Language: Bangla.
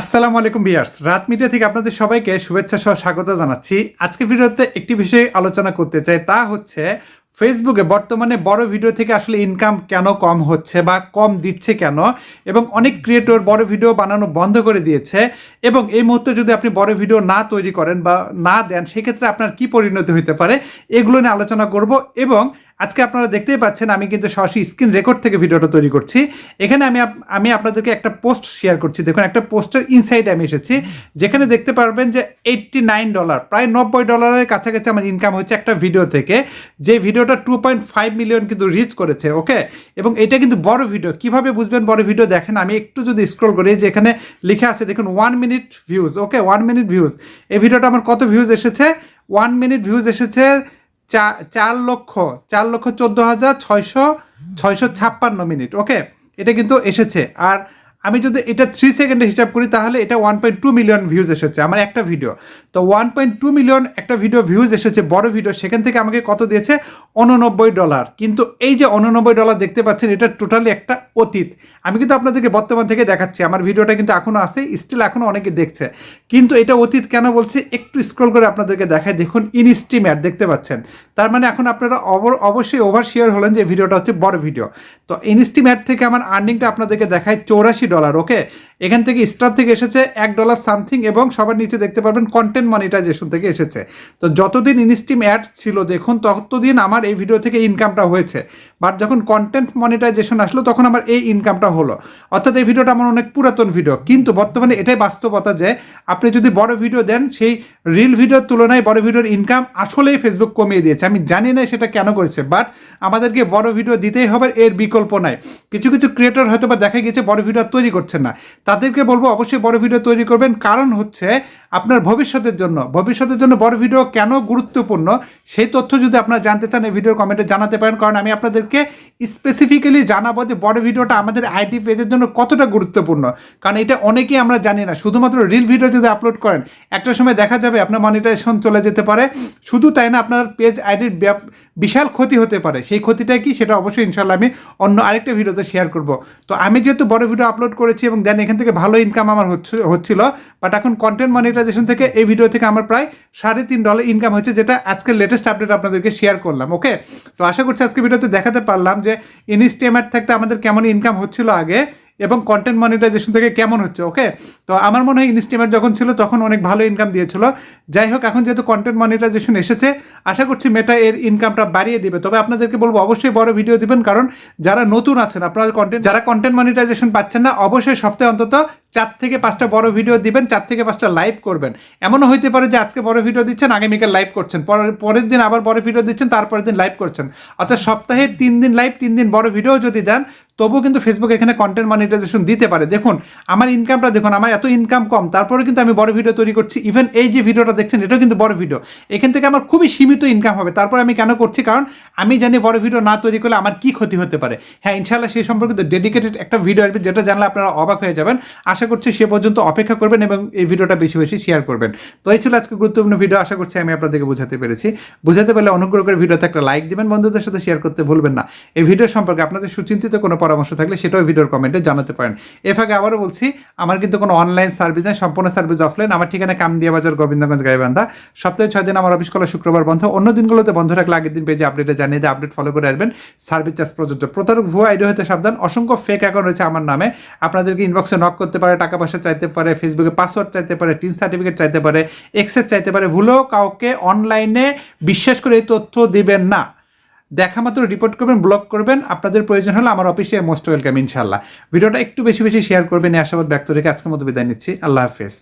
আসসালামু আলাইকুম বিয়ার্স রাত মিডিয়া থেকে আপনাদের সবাইকে শুভেচ্ছা সহ স্বাগত জানাচ্ছি। আজকে ভিডিওতে একটি বিষয়ে আলোচনা করতে চাই, তা হচ্ছে ফেসবুকে বর্তমানে বড় ভিডিও থেকে আসলে ইনকাম কেন কম হচ্ছে বা কম দিচ্ছে কেন? এবং অনেক ক্রিয়েটর বড় ভিডিও বানানো বন্ধ করে দিয়েছে এবং এই মুহূর্তে যদি আপনি বড় ভিডিও না তৈরি করেন বা না দেন, সেক্ষেত্রে আপনার কি পরিণতি হতে পারে? এগুলো নিয়ে আলোচনা করব এবং আজকে আপনারা দেখতেই পাচ্ছেন, আমি কিন্তু সরাসরি স্ক্রিন রেকর্ড থেকে ভিডিওটা তৈরি করছি। এখানে আমি আমি আপনাদেরকে একটা পোস্ট শেয়ার করছি। দেখুন, একটা পোস্টের ইনসাইডে আমি এসেছি, যেখানে দেখতে পারবেন যে এইটটি নাইন ডলার প্রায় নব্বই ডলারের কাছাকাছি আমার ইনকাম হচ্ছে একটা ভিডিও থেকে, যে ভিডিওটা টু পয়েন্ট ফাইভ মিলিয়ন কিন্তু রিচ করেছে ওকে এবং এটা কিন্তু বড় ভিডিও কীভাবে বুঝবেন বড় ভিডিও দেখেন, আমি একটু যদি স্ক্রল করি, যে এখানে লিখে আছে, দেখুন one minute views okay one minute views এই ভিডিওটা আমার কত ভিউজ এসেছে? ওয়ান মিনিট ভিউজ এসেছে চার লক্ষ চার লক্ষ চোদ্দ হাজার ছয়শো ছয়শো ছাপ্পান্ন মিনিট, ওকে? এটা কিন্তু এসেছে। আর আমি যদি এটা থ্রি সেকেন্ডে হিসাব করি, তাহলে এটা one point two million views এসেছে, আমার একটা ভিডিও তো ওয়ান পয়েন্ট টু মিলিয়ন একটা ভিডিও ভিউজ এসেছে, বড় ভিডিও সেখান থেকে আমাকে কত দিয়েছে? উননব্বই ডলার কিন্তু এই যে উননব্বই ডলার দেখতে পাচ্ছেন, এটা টোটালি একটা অতীত। আমি কিন্তু আপনাদেরকে বর্তমান থেকে দেখাচ্ছি, আমার ভিডিওটা কিন্তু এখনও আছে স্টিল এখনও অনেকে দেখছে। কিন্তু এটা অতীত কেন বলছি, একটু স্ক্রল করে আপনাদেরকে দেখায় দেখুন ইনস্টিমেট দেখতে পাচ্ছেন। তার মানে এখন আপনারা অবর অবশ্যই ওভার শেয়ার হলেন যে ভিডিওটা হচ্ছে বড় ভিডিও তো ইনস্টিমেট থেকে আমার আর্নিংটা আপনাদেরকে দেখায় চৌরাশি ডলার ওকে এখান থেকে স্টার থেকে এসেছে এক ডলার সামথিং এবং সবার নিচে দেখতে পারবেন কন্টেন্ট মনিটাইজেশন থেকে এসেছে। তো যতদিন ইনস্টিম অ্যাড ছিল, দেখুন, ততদিন আমার এই ভিডিও থেকে ইনকামটা হয়েছে। বাট যখন কন্টেন্ট মনিটাইজেশন আসলো, তখন আমার এই ইনকামটা হলো। অর্থাৎ এই ভিডিওটা আমার অনেক পুরাতন ভিডিও কিন্তু বর্তমানে এটাই বাস্তবতা যে, আপনি যদি বড় ভিডিও দেন, সেই রিল ভিডিওর তুলনায় বড় ভিডিওর ইনকাম আসলেই ফেসবুক কমিয়ে দিয়েছে। আমি জানি না সেটা কেন করেছে বাট আমাদেরকে বড় ভিডিও দিতেই হবে, এর বিকল্প নাই। কিছু কিছু ক্রিয়েটর হয়তো বা দেখা গেছে বড় ভিডিও তৈরি করছেন না। তাদেরকে বলব অবশ্যই বড় ভিডিও তৈরি করবেন। কারণ হচ্ছে আপনার ভবিষ্যতের জন্য ভবিষ্যতের জন্য বড় ভিডিও কেন গুরুত্বপূর্ণ সেই তথ্য যদি আপনারা জানতে চান, এই ভিডিওর কমেন্টে জানাতে পারেন। কারণ আমি আপনাদেরকে স্পেসিফিক্যালি জানাব যে বড় ভিডিওটা আমাদের আইটি পেজের জন্য কতটা গুরুত্বপূর্ণ। কারণ এটা অনেকেই আমরা জানি না। শুধুমাত্র রিল ভিডিও যদি আপলোড করেন, একটা সময় দেখা যাবে আপনার মনিটাইজেশন চলে যেতে পারে। শুধু তাই না, আপনার পেজ আইডির বিশাল ক্ষতি হতে পারে। সেই ক্ষতিটা কি সেটা অবশ্যই ইনশাল্লাহ আমি অন্য আরেকটা ভিডিওতে শেয়ার করব। তো আমি যেহেতু বড় ভিডিও আপলোড করেছি এবং দেন এখান থেকে ভালো ইনকাম আমার হচ্ছে, হচ্ছিল। বাট এখন কন্টেন্ট মনিটাইজেশন থেকে এই ভিডিও থেকে আমার প্রায় সাড়ে তিন ডলার ইনকাম হচ্ছে যেটা আজকের লেটেস্ট আপডেট আপনাদেরকে শেয়ার করলাম ওকে তো আশা করছি আজকে ভিডিওতে দেখাতে পারলাম যে ইনস্টেমেট থাকতে আমাদের কেমন ইনকাম হচ্ছিল আগে। এবং কন্টেন্ট মনিটাইজেশন থেকে কেমন হচ্ছে ওকে তো আমার মনে হয় ইনস্টিমেট যখন ছিল তখন অনেক ভালো ইনকাম দিয়েছিল। যাই হোক, এখন যেহেতু কন্টেন্ট মনিটাইজেশন এসেছে, আশা করছি মেটা এর ইনকামটা বাড়িয়ে দিবে। তবে আপনাদেরকে বলব, অবশ্যই বড় ভিডিও দিবেন, কারণ যারা নতুন আছেন, আপনারা কন্টেন্ট যারা কন্টেন্ট মনিটাইজেশন পাচ্ছেন না, অবশ্যই সপ্তাহে অন্তত চার থেকে পাঁচটা বড় ভিডিও দিবেন, চার থেকে পাঁচটা লাইভ করবেন। এমনও হইতে পারে যে আজকে বড় ভিডিও দিচ্ছেন, আগামীকাল লাইভ করছেন। পরের দিন আবার বড় ভিডিও দিচ্ছেন, তারপরের দিন লাইভ করছেন। অর্থাৎ সপ্তাহে তিন দিন লাইভ তিন দিন বড় ভিডিও যদি দেন তবুও কিন্তু ফেসবুক এখানে কন্টেন্ট মনিটাইজেশন দিতে পারে। দেখুন, আমার ইনকামটা দেখুন, আমার এত ইনকাম কম, তারপরে কিন্তু আমি বড় ভিডিও তৈরি করছি। ইভেন এই যে ভিডিওটা দেখছেন, এটাও কিন্তু বড় ভিডিও এখান থেকে আমার খুবই সীমিত ইনকাম হবে। তারপর আমি কেন করছি? কারণ আমি জানি বড় ভিডিও না তৈরি করলে আমার কি ক্ষতি হতে পারে। হ্যাঁ ইনশাল্লাহ সেই সম্পর্কিত ডেডিকেটেড একটা ভিডিও আসবে, যেটা জানলে আপনারা অবাক হয়ে যাবেন। আশা করছি সে পর্যন্ত অপেক্ষা করবেন এবং এই ভিডিওটা বেশি বেশি শেয়ার করবেন। তো এই ছিল আজকে গুরুত্বপূর্ণ ভিডিও আশা করছি আমি আপনাদেরকে বোঝাতে পেরেছি। বোঝাতে পারলে অনুগ্রহ করে ভিডিওতে একটা লাইক দিবেন, বন্ধুদের সাথে শেয়ার করতে ভুলবেন না। এই ভিডিও সম্পর্কে আপনাদের সুচিন্তিত কোনো পরামর্শ থাকলে সেটাও ভিডিওর কমেন্টে জানাতে পারেন। এর ফাঁকে আবারও বলছি, আমার কিন্তু কোনো অনলাইন সার্ভিস নেই, সম্পূর্ণ সার্ভিস অফলাইন আমার ঠিকানা কামদিয়া বাজার গোবিন্দগঞ্জ, গাইবান্ধা। সপ্তাহে ছয় দিন আমার অফিস খোলা, শুক্রবার বন্ধ। অন্য দিনগুলোতে বন্ধ রাখলে আগের দিন পেজে আপডেটে জানিয়ে দিয়ে আপডেট ফলো করে আসবেন সার্ভিস চার্জ প্রযোজ্য প্রতারক ভুয়া আইডি হতে সাবধান। অসংখ্য ফেক অ্যাকাউন্ট রয়েছে আমার নামে। আপনাদেরকে ইনবক্সে নক করতে পারে, টাকা পয়সা চাইতে পারে ফেসবুকে পাসওয়ার্ড চাইতে পারে টিন সার্টিফিকেট চাইতে পারে এক্সেস চাইতে পারে। ভুলেও কাউকে অনলাইনে বিশ্বাস করে এই তথ্য দিবেন না। দেখা মাত্র রিপোর্ট করবেন ব্লক করবেন। আপনাদের প্রয়োজন হলে আমার অফিসে মোস্ট ওয়েলকাম ইনশাল্লাহ ভিডিওটা একটু বেশি বেশি শেয়ার করবেন। আশাবাদ ব্যক্ত রেখে আজকের মতো বিদায় নিচ্ছি। আল্লাহ হাফেজ।